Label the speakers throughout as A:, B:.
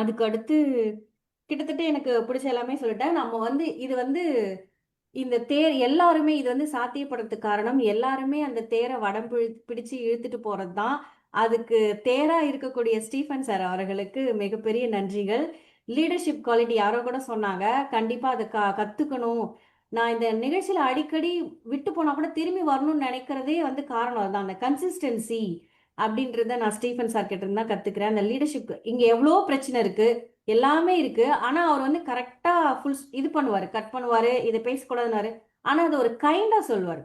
A: அதுக்கு அடுத்து கிட்டத்தட்ட எனக்கு பிடிச்ச எல்லாமே சொல்லிட்டேன். நம்ம வந்து இது வந்து இந்த தேர் எல்லாருமே இது வந்து சாத்தியப்படுறதுக்கு காரணம் எல்லாருமே அந்த தேரை வடம் பிடிச்சு இழுத்துட்டு போறது தான் அதுக்கு தேரா இருக்கக்கூடிய ஸ்டீஃபன் சார் அவர்களுக்கு மிகப்பெரிய நன்றிகள். லீடர்ஷிப் குவாலிட்டி யாரோ கூட சொன்னாங்க கண்டிப்பா அதை க கத்துக்கணும். நான் இந்த நிகழ்ச்சியில அடிக்கடி விட்டு போனா கூட திரும்பி வரணும்னு நினைக்கிறதே வந்து காரணம் அதுதான். அந்த கன்சிஸ்டன்சி அப்படின்றத நான் ஸ்டீஃபன் சார் கிட்ட இருந்தா கத்துக்கிறேன். அந்த லீடர்ஷிப் இங்க எவ்வளோ பிரச்சனை இருக்கு? எல்லாமே இருக்கு. ஆனா அவர் வந்து கரெக்டா ஃபுல் இது பண்ணுவாரு. கட் பண்ணுவாரு. இதை பேசக்கூடாதுன்னாரு. ஆனா அது ஒரு கைண்டா சொல்லுவார்.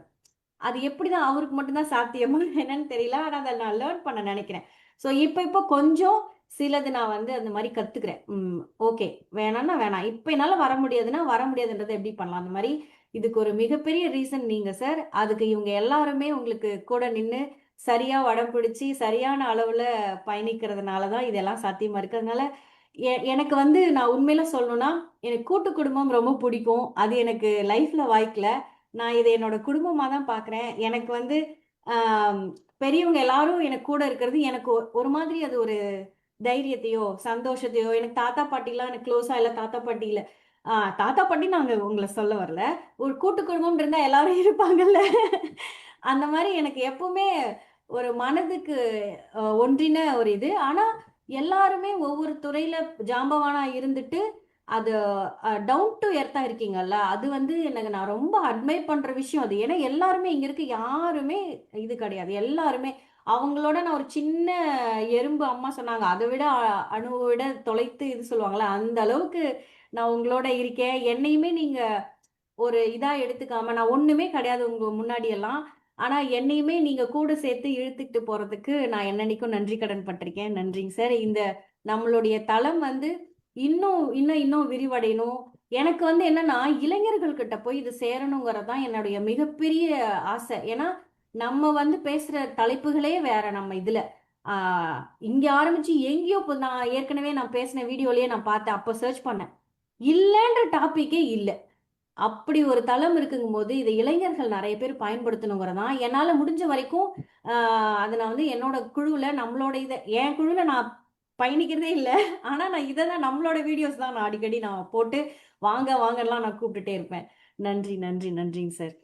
A: அது எப்படிதான் அவருக்கு மட்டும்தான் சாத்தியமா என்னன்னு தெரியல. ஆனா அதை நான் லேர்ன் பண்ண நினைக்கிறேன். ஸோ இப்போ இப்போ கொஞ்சம் சிலது நான் வந்து அந்த மாதிரி கத்துக்கிறேன். ம் ஓகே வேணாம்னா வேணாம். இப்போ என்னால வர முடியாதுன்னா வர முடியாதுன்றதை எப்படி பண்ணலாம்? அந்த மாதிரி இதுக்கு ஒரு மிகப்பெரிய ரீசன் நீங்க சார் அதுக்கு இவங்க எல்லாருமே உங்களுக்கு கூட நின்று சரியாக வடம் பிடிச்சி சரியான அளவில் பயணிக்கிறதுனால தான் இதெல்லாம் சாத்தியமாக இருக்கிறதுனால அதனால எ- எனக்கு வந்து நான் உண்மையில சொல்லணும்னா எனக்கு கூட்டு குடும்பம் ரொம்ப பிடிக்கும். அது எனக்கு லைஃப்ல வாய்க்கல. நான் இதை என்னோட குடும்பமாக தான் பார்க்குறேன் எனக்கு வந்து பெரியவங்க எல்லாரும் எனக்கு கூட இருக்கிறது எனக்கு ஒ- ஒரு மாதிரி அது ஒரு தைரியத்தையோ சந்தோஷத்தையோ எனக்கு தாத்தா பாட்டிலாம் எனக்கு க்ளோஸாக இல்லை தாத்தா பாட்டி இல்லை. தாத்தா பாட்டி நாங்கள் உங்களை சொல்ல வரல. ஒரு கூட்டு குடும்பம் இருந்தால் எல்லாரும் இருப்பாங்கல்ல. அந்த மாதிரி எனக்கு எப்பவுமே ஒரு மனதுக்கு ஒன்றின ஒரு இது. ஆனால் எல்லாருமே ஒவ்வொரு துறையில ஜாம்பவானா இருந்துட்டு அது டவுன் டு எர்த்தா இருக்கீங்கல்ல? அது வந்து எனக்கு நான் ரொம்ப அட்மைர் பண்ற விஷயம் அது. ஏன்னா எல்லாருமே இங்க இருக்க யாருமே இது கிடையாது. எல்லாருமே அவங்களோட நான் ஒரு சின்ன எறும்பு அம்மா சொன்னாங்க. அதை விட அ- அணுவை விட தொலைத்து இது சொல்லுவாங்கல்ல அந்த அளவுக்கு நான் உங்களோட இருக்கேன். என்னையுமே நீங்க ஒரு இதா எடுத்துக்காம நான் ஒண்ணுமே கிடையாது உங்க முன்னாடி எல்லாம் ஆனா என்னையுமே நீங்க கூட சேர்த்து இழுத்துக்கிட்டு போறதுக்கு நான் என்னன்னைக்கும் நன்றி கடன் பட்டிருக்கேன். நன்றிங்க சார். இந்த நம்மளுடைய தளம் வந்து இன்னும் இன்னும் இன்னும் விரிவடையணும். எனக்கு வந்து என்னன்னா இளைஞர்கள் கிட்ட போய் இது சேரணுங்கிறது தான் என்னுடைய மிகப்பெரிய ஆசை. ஏன்னா நம்ம வந்து பேசுற தலைப்புகளே வேற நம்ம இதுல. ஆஹ் இங்க ஆரம்பிச்சு எங்கேயோ இப்போ நான் ஏற்கனவே நான் பேசின வீடியோலயே நான் பார்த்தேன். அப்போ சர்ச் பண்ணேன். இல்லைன்ற டாபிக்கே இல்லை. அப்படி ஒரு தளம் இருக்குங்கும் போது இதை இளைஞர்கள் நிறைய பேர் பயன்படுத்தணுங்கிறதான் என்னால் முடிஞ்ச வரைக்கும் அதை நான் வந்து என்னோட குழுவில் நம்மளோட இதை என் குழுவில் நான் பயணிக்கிறதே இல்லை. ஆனால் நான் இதை தான் நம்மளோட வீடியோஸ் தான் நான் அடிக்கடி நான் போட்டு வாங்க வாங்கலாம் நான் கூப்பிட்டுட்டே இருப்பேன். நன்றி நன்றி நன்றிங்க சார்.